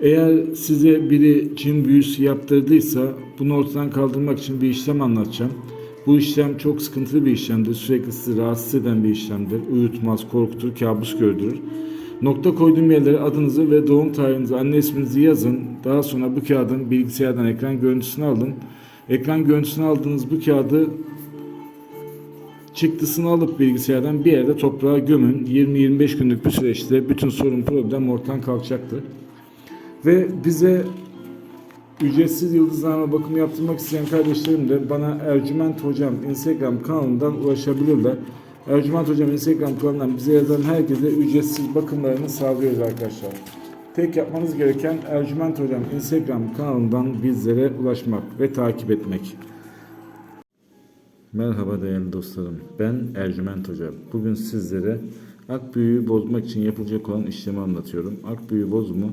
Eğer size biri cin büyüsü yaptırdıysa bunu ortadan kaldırmak için bir işlem anlatacağım. Bu işlem çok sıkıntılı bir işlemdir. Sürekli sizi rahatsız eden bir işlemdir. Uyutmaz, korkutur, kabus gördürür. Nokta koyduğum yerlere adınızı ve doğum tarihinizi, anne isminizi yazın. Daha sonra bu kağıdın bilgisayardan ekran görüntüsünü alın. Ekran görüntüsünü aldığınız bu kağıdı çıktısını alıp bilgisayardan bir yerde toprağa gömün. 20-25 günlük bir süreçte bütün sorun problem ortadan kalkacaktır. Ve bize ücretsiz yıldızname bakımı yaptırmak isteyen kardeşlerim de bana Ercüment Hocam Instagram kanalından ulaşabilirler. Ercüment Hocam Instagram kanalından bize yazan herkese ücretsiz bakımlarını sağlıyoruz arkadaşlar. Tek yapmanız gereken Ercüment Hocam Instagram kanalından bizlere ulaşmak ve takip etmek. Merhaba değerli dostlarım. Ben Ercüment Hoca. Bugün sizlere ak büyüğü bozmak için yapılacak olan işlemi anlatıyorum. Ak büyüğü bozumu